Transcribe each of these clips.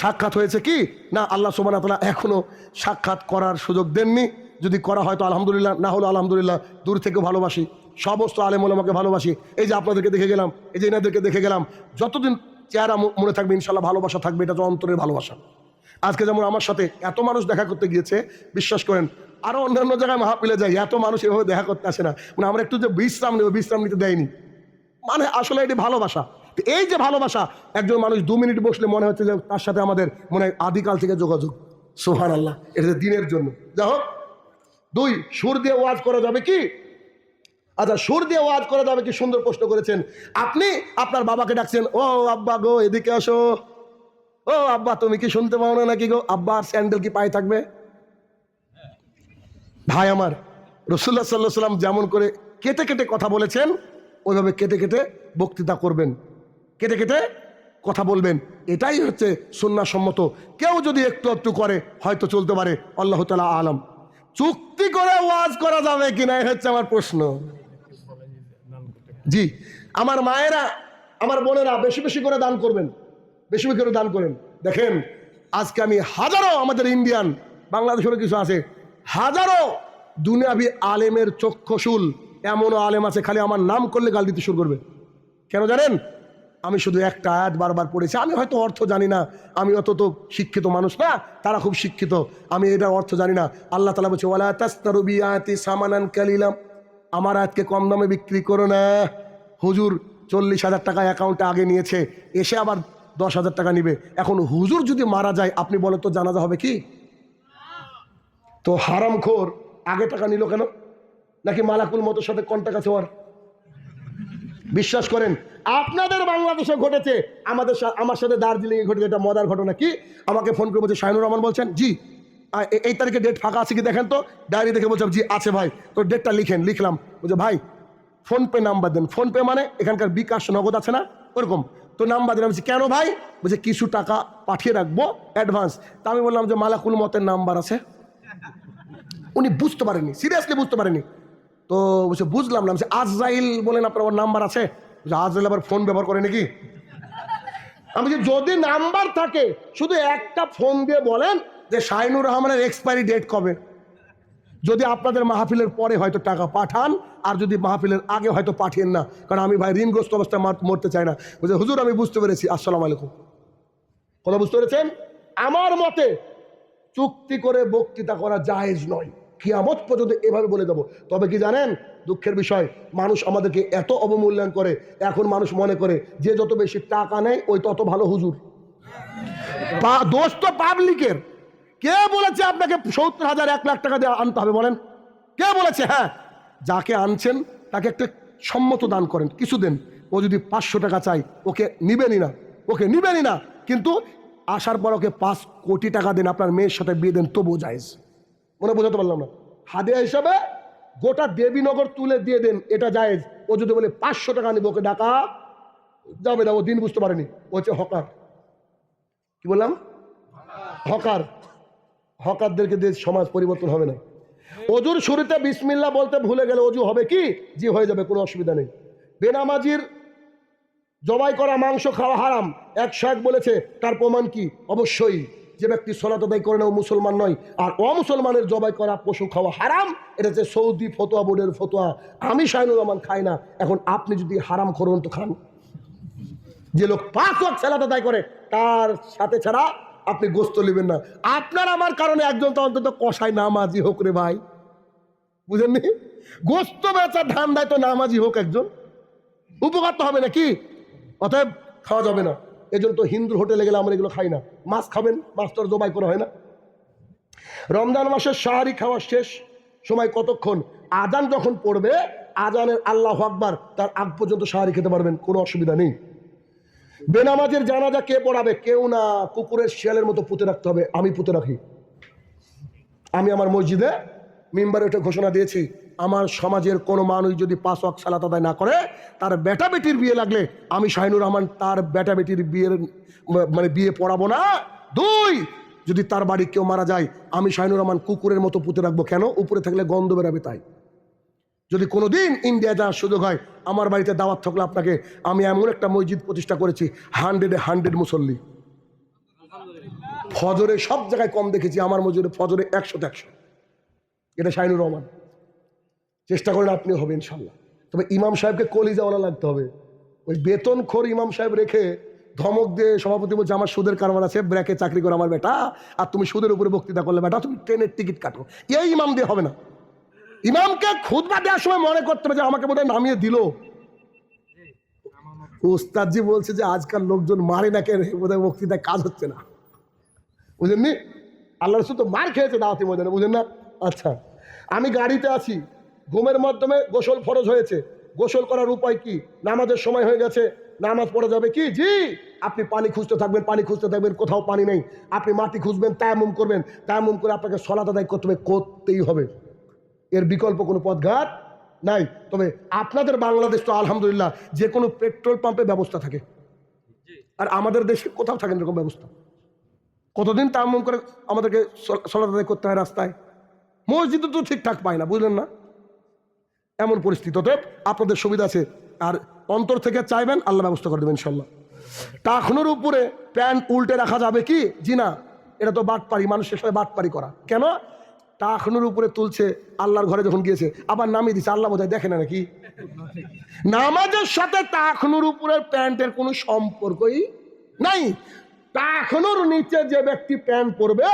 সাক্ষাৎ হয়েছে কি? না, আল্লাহ সোমান তালা এখনও সাক্ষাৎ করার সুযোগ দেননি। যদি করা হয় তো আলহামদুলিল্লাহ, না হলো আলহামদুলিল্লাহ দূর থেকে ভালোবাসি। সমস্ত আলেমুলামাকে ভালোবাসি। এই যে আপনাদেরকে দেখে গেলাম, এই যে এনাদেরকে দেখে গেলাম, যতদিন চেহারা মনে থাকবে ইনশাল্লাহ ভালোবাসা থাকবে, এটা তো অন্তরের ভালোবাসা। আজকে যেমন আমার সাথে এত মানুষ দেখা করতে গিয়েছে, বিশ্বাস করেন আরও অন্যান্য জায়গায় মাহাপিলে যায়, এত মানুষ এভাবে দেখা করতে আসে না। মানে আমরা একটু যে বিশ্রাম নেব, বিশ্রাম নিতে দেয়নি। মানে আসলে এটি ভালোবাসা। এই যে ভালোবাসা, একজন মানুষ দু মিনিট বসলে মনে হচ্ছে যে তার সাথে আমাদের মনে হয় আদিকাল থেকে যোগাযোগ। সোহান আল্লাহ এটা দিনের জন্য। যাই হোক, দুই, সুর দিয়ে ওয়াজ করা যাবে কি? আচ্ছা সুর দিয়ে ওয়াজ করা যাবে কি? সুন্দর প্রশ্ন করেছেন। আপনি আপনার বাবাকে ডাকছেন, ও আব্বা গো, এদিকে আসো। ও আব্বা, তুমি কি শুনতে পাও না নাকি গো? আব্বার স্যান্ডেল কি পায়ে থাকবে? ভাই আমার, রসুল্লাহ সাল্লাহ সাল্লাম যেমন করে কেটে কেটে কথা বলেছেন, ওইভাবে কেটে কেটে বক্তৃতা করবেন। কেটে কেটে কথা বলবেন। এটাই হচ্ছে সম্মত কেউ যদি একটু একটু করে, হয়তো চলতে পারে। আল্লাহ তালা আলম। চুক্তি করে ওয়াজ করা যাবে কিনা হচ্ছে আমার প্রশ্ন। জি, আমার মায়েরা, আমার বোনেরা বেশি বেশি করে দান করবেন। বেশি বেশি করে দান করেন। দেখেন, আজকে আমি হাজারো আমাদের ইন্ডিয়ান, বাংলাদেশেরও কিছু আছে, হাজারো দুনিয়াবি আলেমের চক্ষুশুল। এমনও আলেম আছে, খালি আমার নাম করলে গাল দিতে শুরু করবে। কেন জানেন? আমি শুধু একটা আয়াত বারবার পড়েছি। আমি হয়তো অর্থ জানি না। আমি অত তো শিক্ষিত মানুষ না, তারা খুব শিক্ষিত। আমি এটার অর্থ জানি না। আল্লাহ তালা বলছে, ওয়ালা তাস্তারুবি আয়াতি সামানান কালিলাম। আমার আজকে কম দামে বিক্রি করো না। হুজুর চল্লিশ হাজার টাকা অ্যাকাউন্টে আগে নিয়েছে, এসে আবার দশ হাজার টাকা নিবে। এখন হুজুর যদি মারা যায়, আপনি বলেন তো জানাজা হবে কি? তো হারামখোর আগে টাকা নিল কেন? নাকি মালাকুল মতো সাথে কন্টাক্ট আছে ওর? বিশ্বাস করেন, আপনাদের বাংলাদেশে ঘটেছে, আমাদের আমার সাথে দার্জিলিংয়ে ঘটেছে এটা মজার ঘটনা কি? আমাকে ফোন করে বলছে, শাহিনুর রহমান বলছেন, জি এই তারিখে ডেট ফাঁকা আছে কি দেখেন তো? ডায়েরি দেখে বলছিলাম জি, আছে ভাই, তো ডেটটা লিখেন, লিখলাম। বলছে, ভাই ফোনপে নাম্বার দেন। ফোনপে মানে এখানকার বিকাশ নগদ আছে না? ওরকম। তো নাম্বার দিলাম কেন ভাই? বলছে, কিছু টাকা পাঠিয়ে রাখব অ্যাডভান্স তা আমি বললাম যে, মালাকুল মতের নাম্বার আছে। উনি বুঝতে পারেনি সিরিয়াসলি বুঝতে পারেনি তো বলছে বুঝলাম না। বলছে আজরাইল বলেন আপনার ওর নাম্বার আছে? বলছে, আজরাইল আবার ফোন ব্যবহার করে নাকি? আমি বলছি যদি নাম্বার থাকে শুধু একটা ফোন দিয়ে বলেন যে শাহিনুর রহমানের এক্সপায়ারি ডেট কবে। যদি আপনাদের মাহফিলের পরে হয়তো টাকা পাঠান আর যদি মাহফিলের আগে হয়তো পাঠিয়েন না। কারণ আমি ভাই ঋণগ্রস্ত অবস্থায় মার- মরতে চাই না। বলছে হুজুর আমি বুঝতে পেরেছি। আসসালাম আলাইকুম। কথা বুঝতে পেরেছেন? আমার মতে চুক্তি করে বক্তৃতা করা জায়েজ নয়। কিয়ামত পর্যন্ত এভাবে বলে দেবো। তবে কি জানেন? দুঃখের বিষয়, মানুষ আমাদেরকে এত অবমূল্যায়ন করে, এখন মানুষ মনে করে, যে যত বেশি টাকা নেয়, ওই তত ভালো হুজুর। দোষ তো পাবলিকের। কে বলেছে আপনাকে সত্তর হাজার, এক লাখ টাকা দিয়ে আনতে হবে বলেন? কে বলেছে? হ্যাঁ। যাকে আনছেন, তাকে একটা সম্মত দান করেন, কিছু দেন। ও যদি পাঁচশো টাকা চাই ওকে নিবেনই না। ওকে নিবেনই না। কিন্তু আসার পর ওকে পাঁচ কোটি টাকা দেন, আপনার মেয়ের সাথে বিয়ে দেন, তবুও জায়েজ। মনে বোঝাতে পারলাম না। হাদিয়া হিসাবে গোটা দেবীনগর তুলে দিয়ে দেন, এটা জায়েজ। ও যদি বলে পাঁচশো টাকা নিব ওকে ডাকা, যাবে না, ও দিন বুঝতে পারেনি। ও হচ্ছে হকার। কি বললাম? হকার। হকারদেরকে দিয়ে সমাজ পরিবর্তন হবে না। অজুর শুরুতে বিসমিল্লা বলতে ভুলে গেলে অজু হবে কি? জি, হয়ে যাবে, কোনো অসুবিধা নেই। বেনামাজির জবাই করা মাংস খাওয়া হারাম। একশো এক বলেছে, তার প্রমাণ কি? অবশ্যই। যে ব্যক্তি সলাত আদায় করে না ও মুসলমান নয়। আর অমুসলমানের জবাই করা, পশু খাওয়া হারাম, এটা হচ্ছে সৌদি ফতোয়া বোর্ডের ফতোয়া। আমি শাহিনুর রহমান খাই না। এখন আপনি যদি হারাম করুন তো খান। যে লোক পাঁচ ওয়াক্ত সালাত আদায় করে, তার সাথে ছাড়া আপনি গোস্ত নেবেন না। আপনার আমার কারণে একজন তো অন্তত কষায় নামাজি হোক রে ভাই। বুঝেননি? গোস্ত বেচা ধান দেয় তো নামাজি হোক একজন। উপকার তো হবে না কি অতএব খাওয়া যাবে না। এজন্য তো হিন্দু হোটেলে গেলে আমরা এগুলো খাই না। মাছ খাবেন, মাছ তো জবাই করা হয় না। রমজান মাসের সাহারি খাওয়া শেষ। সময় কতক্ষণ? আজান যখন পড়বে আজানের আল্লাহ আকবার, তার আগ পর্যন্ত সাহারি খেতে পারবেন, কোনো অসুবিধা নেই। বেনামাজের জানাজা কে পড়াবে? কেউ না। কুকুরের শিয়ালের মতো পুঁতে রাখতে হবে। আমি পুঁতে রাখি। আমি আমার মসজিদে মেম্বারে ওটা ঘোষণা দিয়েছি, আমার সমাজের কোনো মানুষ যদি পাঁচ ওয়াক্ত সালাত আদায় না করে, তার বেটা বেটির বিয়ে লাগলে আমি শাহিনুর রহমান তার বেটা বেটির বিয়ের মানে বিয়ে পড়াবো না। দুই, যদি তার বাড়ি কেউ মারা যায়, আমি শাহিনুর রহমান কুকুরের মতো পুঁতে রাখব কেন? উপরে থাকলে গন্ধ বেরাবে তাই। যদি কোনোদিন ইন্ডিয়া যাওয়ার সুযোগ হয়, আমার বাড়িতে দাওয়াত থাকলে আপনাকে, আমি এমন একটা মসজিদ প্রতিষ্ঠা করেছি, হান্ড্রেডে হান্ড্রেড মুসল্লি। ফজরে সব জায়গায় কম দেখেছি, আমার মজুরে ফজরে একশো একশো। এটা শাহিনুর রহমান। চেষ্টা করেন আপনি হবে ইনশাল্লাহ তবে ইমাম সাহেবকে কলিজাওয়ালা লাগতে হবে। ওই বেতন খোর ইমাম সাহেব রেখে ধমক দিয়ে সভাপতি বলছে, আমার সুদের কারবার আছে ব্র্যাকে চাকরি করে আমার বেটা। আর তুমি সুদের উপরে বক্তৃতা করলে বেটা, তুমি ট্রেনের টিকিট কাটো। এই ইমাম দিয়ে হবে না। ইমামকে খুদবা দেওয়ার সময় মনে করতে হবে যে আমাকে বোধহয় নামিয়ে দিল। উস্তাদজি বলছে যে, আজকাল লোকজন মারে না কেন? বোধহয় বক্তৃতায় কাজ হচ্ছে না। বুঝেননি? আল্লাহ রসুল তো মার খেয়েছে দাওয়াতি ময়দানে, বুঝেন না? আচ্ছা আমি গাড়িতে আছি। ঘুমের মাধ্যমে গোসল ফরজ হয়েছে। গোসল করার উপায় কি? নামাজের সময় হয়ে গেছে। নামাজ পড়া যাবে কি? জি আপনি পানি খুঁজতে থাকবেন পানি খুঁজতে থাকবেন কোথাও পানি নেই। আপনি মাটি খুঁজবেন তায়ামুম করবেন। তায়ামুম করে আপনাকে সলাত আদায় করতে হবে করতেই হবে। এর বিকল্প কোনো পথঘাট নাই। তবে আপনাদের বাংলাদেশ তো আলহামদুলিল্লাহ যে কোনো পেট্রোল পাম্পে ব্যবস্থা থাকে। আর আমাদের দেশে কোথাও থাকে না এরকম ব্যবস্থা। কতদিন তাম্মম করে আমাদেরকে সলাত আদায় করতে হয় রাস্তায়? মসজিদে তো ঠিকঠাক পায় না, বুঝলেন না? এমন পরিস্থিতি। অতএব আপনাদের সুবিধা আছে। আর অন্তর থেকে চাইবেন, আল্লাহ ব্যবস্থা করে দেবেন ইনশাল্লাহ টাকনুর উপরে প্যান্ট উল্টে রাখা যাবে কি? জি না, এটা তো বাটপারি, মানুষের সাথে বাটপারি করা। কেন? টাকনুর উপরে তুলছে আল্লাহর ঘরে যখন গিয়েছে, আবার নামিয়ে দিচ্ছে আল্লাহ বোধহয় দেখে না নাকি? নামাজের সাথে টাকনুর উপরের প্যান্টের কোনো সম্পর্কই নাই। টাকনুর নিচে যে ব্যক্তি প্যান্ট পরবে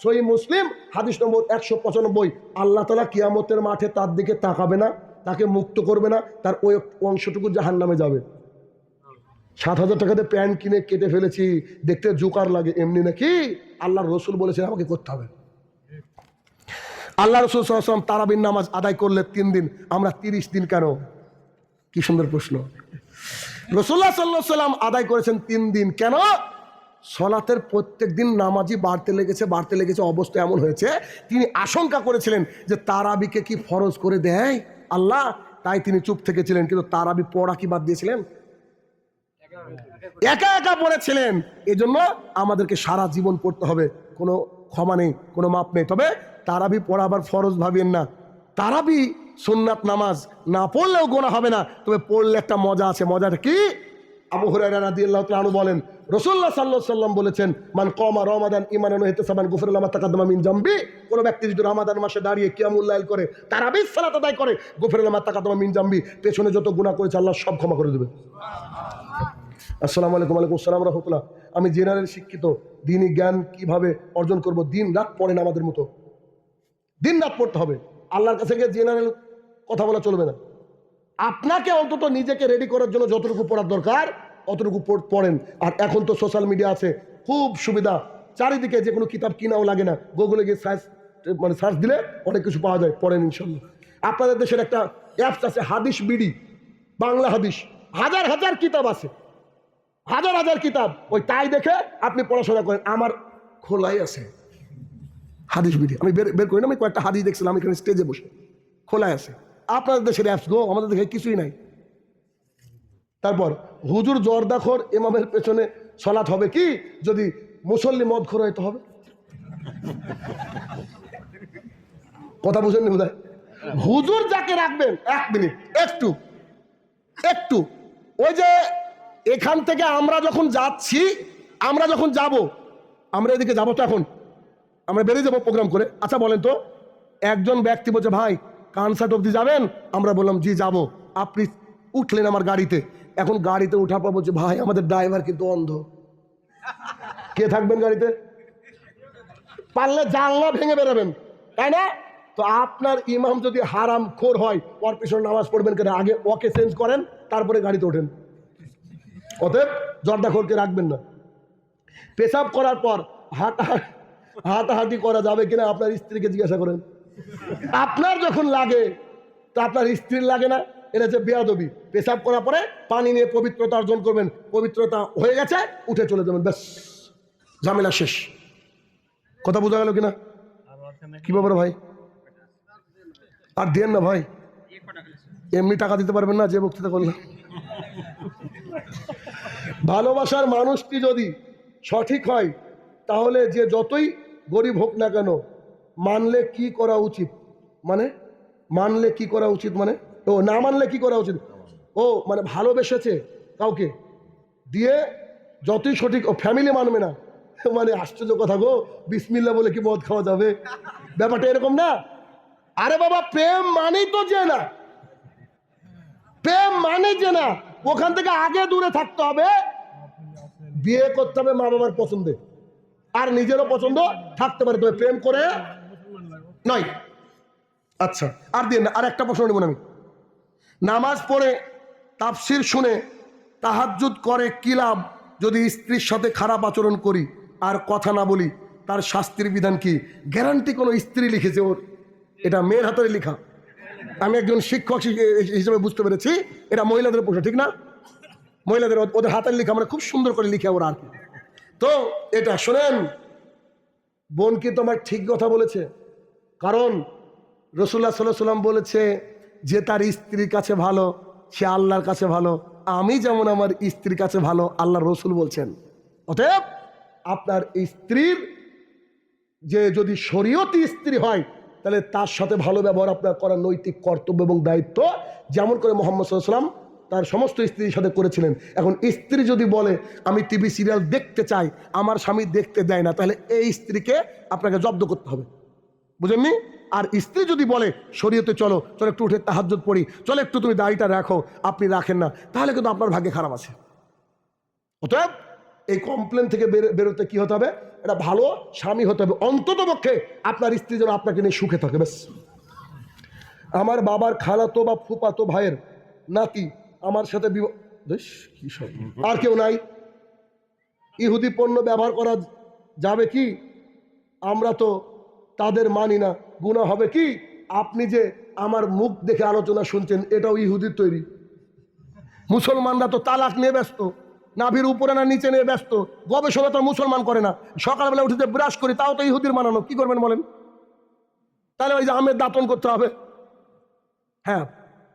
সই মুসলিম, হাদিস নম্বর একশো পঁচানব্বই। আল্লাহ তালা কিয়ামতের মাঠে তার দিকে তাকাবে না, তাকে মুক্ত করবে না, তার ওই অংশটুকু জাহান নামে যাবে। সাত হাজার টাকাতে প্যান্ট কিনে কেটে ফেলেছি, দেখতে জোকার লাগে, এমনি নাকি? আল্লাহর রসুল বলেছেন, আমাকে করতে হবে। আল্লাহ রসুল সাল্লাম তারাবিন নামাজ আদায় করলে তিন দিন, আমরা তিরিশ দিন কেন? কি সুন্দর প্রশ্ন। রসুল্লাহ সাল্লাহ সাল্লাম আদায় করেছেন তিন দিন, কেন? সলাতের প্রত্যেক দিন নামাজি বাড়তে লেগেছে বাড়তে লেগেছে, অবস্থা এমন হয়েছে। তিনি আশঙ্কা করেছিলেন যে তারাবিকে কি ফরজ করে দেয়? আল্লাহ, তাই তিনি চুপ থেকেছিলেন, কিন্তু তারাবি পড়া কি বাদ দিয়েছিলেন? একা একা পড়েছিলেন। এজন্য আমাদেরকে সারা জীবন পড়তে হবে। কোনো ক্ষমা নেই, কোনো মাপ নেই। তবে তারাবি পড়া আবার ফরজ ভাবিয়েন না। তারাবি সুন্নাত নামাজ না পড়লেও গোনা হবে না। তবে পড়লে একটা মজা আছে। মজাটা কি? আবু হুরায়রা রাদিয়াল্লাহু তাআলা আনহু বলেন, রাসূলুল্লাহ সাল্লাল্লাহু সাল্লাম বলেছেন, মান কমা রমাদান ঈমানান ওয়া ইহতিসাবান গুফিরা লাহু মা তাকাদ্দামা মিন জামবি কোন ব্যক্তি যদি রমাদান মাসে দাঁড়িয়ে কিয়ামুল লাইল করে তারাবির সালাত আদায় করে গুফিরা লাহু মা তাকাদ্দামা মিন জামবি পেছনে যত গুনাহ করেছে আল্লাহ সব ক্ষমা করে দেবে। আসসালামু আলাইকুম আলাইকুম আসসালাম রহমতুল্লাহ। আমি জেনারেল শিক্ষিত দিনই জ্ঞান কীভাবে অর্জন করব, দিন রাত পড়েন আমাদের মতো। দিন রাত পড়তে হবে। আল্লাহর কাছে গিয়ে জেনারেল কথা বলা চলবে না। আপনাকে অন্তত নিজেকে রেডি করার জন্য যতটুকু পড়ার দরকার, অতটুকু পড়- পড়েন। আর এখন তো সোশ্যাল মিডিয়া আছে, খুব সুবিধা। চারিদিকে যে কোনো কিতাব কিনাও লাগে না। গুগলে গিয়ে সার্চ মানে সার্চ দিলে অনেক কিছু পাওয়া যায়, পড়েন ইনশাল্লাহ। আপনাদের দেশের একটা অ্যাপস আছে, হাদিস বিডি, বাংলা হাদিস। হাজার হাজার কিতাব আছে। হাজার হাজার কিতাব। ওই তাই দেখে আপনি পড়াশোনা করেন। আমার খোলাই আছে। হাদিস বিডি। আমি বের বের করি না, আমি কয়েকটা হাদিস দেখছিলাম এখানে স্টেজে বসে। খোলাই আছে। আপনাদের দেশের অ্যাপস গো আমাদের দেখে কিছুই নাই। তারপর, হুজুর জর্দাখর ইমামের পেছনে সলাৎ হবে কি? যদি মুসল্লি মদ খোর হইতে হবে। কথা বুঝেননি বোধ হুজুর যাকে রাখবেন, এক মিনিট, একটু একটু। ওই যে এখান থেকে আমরা যখন যাচ্ছি, আমরা যখন যাব, আমরা এদিকে যাব তো এখন। আমরা বেরিয়ে যাব প্রোগ্রাম করে। আচ্ছা বলেন তো, একজন ব্যক্তি বলছে, ভাই কনসার্ট অবধি যাবেন? আমরা বললাম, জি, যাব। আপনি উঠলেন আমার গাড়িতে। এখন গাড়িতে উঠার পর বলছে, ভাই, আমাদের ড্রাইভার কিন্তু অন্ধ। কে থাকবেন গাড়িতে? পারলে জানলা ভেঙে বেরোবেন। তাই না? তো আপনার ইমাম যদি হারাম খোর হয়, ওর পিছনে নামাজ পড়বেন কেন? আগে ওকে চেঞ্জ করেন, তারপরে গাড়িতে ওঠেন। অতএব জর্দাখোরকে রাখবেন না। পেশাব করার পর হাঁটা হাঁটাহাঁটি করা যাবে কিনা আপনার স্ত্রীকে জিজ্ঞাসা করেন। আপনার যখন লাগে, তা আপনার স্ত্রীর লাগে না, এটা হচ্ছে বেয়াদবি। পেশাব করার পরে পানি নিয়ে পবিত্রতা অর্জন করবেন, পবিত্রতা হয়ে গেছে, উঠে চলে যাবেন, ব্যাস, ঝামেলা শেষ। কথা বোঝা গেল কিনা? কি ব্যাপার ভাই? আর দেন না ভাই। এমনি টাকা দিতে পারবেন না, যে বক্তৃতা করলাম। ভালোবাসার মানুষটি যদি সঠিক হয়, তাহলে যে যতই গরিব হোক না কেন মানলে কি করা উচিত? মানে? মানলে কি করা উচিত মানে? ও, না মানলে কি করা উচিত? ও মানে ভালোবেসেছে কাউকে? দিয়ে যতই সঠিক, ও ফ্যামিলি মানবে না। মানে আশ্চর্য কথা গো বিসমিল্লা বলে কি মদ খাওয়া যাবে? ব্যাপারটা এরকম না? আরে বাবা, প্রেম মানেই তো যে না। প্রেম মানে যে না। ওখান থেকে আগে দূরে থাকতে হবে। বিয়ে করতে হবে মা বাবার পছন্দে। আর নিজেরও পছন্দ থাকতে পারে। তবে প্রেম করে নয়। আচ্ছা আর দিন আর একটা প্রশ্ন নেব আমি। নামাজ পড়ে তাফসির শুনে তাহাজ্জুদ করে কি লাভ যদি স্ত্রীর সাথে খারাপ আচরণ করি? আর কথা না বলি, তার শাস্তির বিধান কি? গ্যারান্টি কোনো স্ত্রী লিখেছে ওর? এটা মেয়ের হাতের লেখা। আমি একজন শিক্ষক হিসেবে- বুঝতে পেরেছি, এটা মহিলাদের প্রশ্ন, ঠিক না? মহিলাদের ওদের- হাতের লেখা আমরা খুব সুন্দর করে লিখে ওরা আর তো, এটা শোনেন, বোন কি তোমার ঠিক কথা বলেছে? কারণ রসুল্লাহ সাল্লাহ সাল্লাম বলেছে যে তার স্ত্রীর কাছে ভালো, সে আল্লাহর কাছে ভালো। আমি যেমন আমার স্ত্রীর কাছে ভালো আল্লাহ রসুল বলছেন। অতএব আপনার স্ত্রীর যে যদি শরীয়তি স্ত্রী হয়, তাহলে তার সাথে ভালো ব্যবহার আপনার করার নৈতিক কর্তব্য এবং দায়িত্ব, যেমন করে মোহাম্মদ সাল্লাম তার সমস্ত স্ত্রীর সাথে করেছিলেন। এখন স্ত্রী যদি বলে, আমি টিভি সিরিয়াল দেখতে চাই, আমার স্বামী দেখতে দেয় না, তাহলে এই স্ত্রীকে আপনাকে জব্দ করতে হবে। বুঝেননি? আর স্ত্রী যদি বলে শরীয়তে চলো চলো একটু উঠে তাহাজ্জুদ পড়ি চলো একটু তুমি দাড়িটা রাখো আপনি রাখেন না তাহলে কিন্তু আপনার ভাগ্যে খারাপ আছে। অতএব এই কমপ্লেন থেকে বের- বেরোতে কি হতে হবে? এটা ভালো স্বামী হতে হবে। অন্তত পক্ষে আপনার স্ত্রী যেন আপনাকে নিয়ে সুখে থাকে বেশ আমার বাবার খালাতো বা ফুপাতো ভাইয়ের নাতি আমার সাথে বেশ, কি আর কেউ নাই। ইহুদি পণ্য ব্যবহার করা যাবে কি? আমরা তো তাদের মানি না। গুণা হবে কি? আপনি যে আমার মুখ দেখে আলোচনা শুনছেন, এটাও ইহুদির তৈরি। মুসলমানরা তো তালাক নিয়ে ব্যস্ত। নাভির উপরে না নিচে নিয়ে ব্যস্ত। গবেষণা তো মুসলমান করে না। সকালবেলা উঠে যে ব্রাশ করি, তাও তো ইহুদির মানানো। কি করবেন বলেন? তাহলে ওই যে আমের দাতন করতে হবে। হ্যাঁ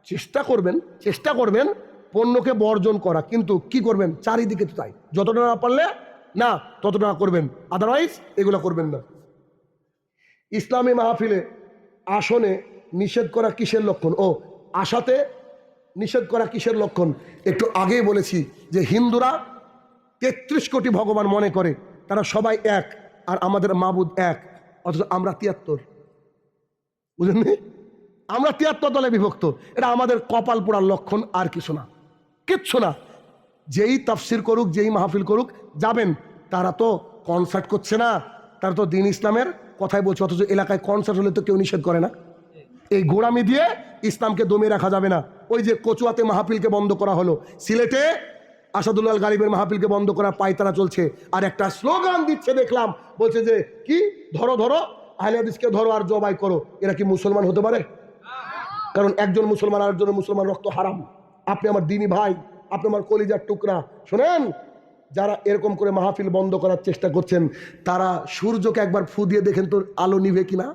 চেষ্টা করবেন চেষ্টা করবেন পণ্যকে বর্জন করা। কিন্তু কি করবেন? চারিদিকে তো তাই। যতটা না পারলে না, ততটা করবেন। আদারওয়াইজ এগুলো করবেন না। ইসলামী মাহফিলে আসনে নিষেধ করা কিসের লক্ষণ? ও, আশাতে নিষেধ করা কিসের লক্ষণ? একটু আগেই বলেছি যে হিন্দুরা তেত্রিশ কোটি ভগবান মনে করে, তারা সবাই এক আর আমাদের মাবুদ এক, অথচ আমরা তিয়াত্তর। বুঝলেন আমরা তিয়াত্তর দলে বিভক্ত, এটা আমাদের কপাল পোড়ার লক্ষণ আর কিছু না, কিচ্ছু না। যেই তাফসির করুক, যেই মাহফিল করুক, যাবেন, তারা তো কনসার্ট করছে না। তারা তো দিন ইসলামের কথাই বলছে, অথচ এলাকায় কনসার্ট হলে তো কেউ নিষেধ করে না। এই গোড়ামি দিয়ে ইসলামকে দমিয়ে রাখা যাবে না। ওই যে কচুয়াতে মাহফিলকে বন্ধ করা হলো, সিলেটে আসাদুল্লাহ গালিবের মাহফিলকে বন্ধ করা পায়তারা চলছে, আর একটা স্লোগান দিচ্ছে দেখলাম, বলছে যে, কি? ধরো ধরো, আহলে ধরো আর জবাই করো। এরা কি মুসলমান হতে পারে? কারণ একজন মুসলমান আর একজন মুসলমান রক্ত হারাম। আপনি আমার দিনী ভাই, আপনি আমার কলিজার টুকরা, শোনেন? যারা এরকম করে মাহফিল বন্ধ করার চেষ্টা করছেন, তারা সূর্যকে একবার ফু দিয়ে দেখেন তো আলো নিভে কিনা।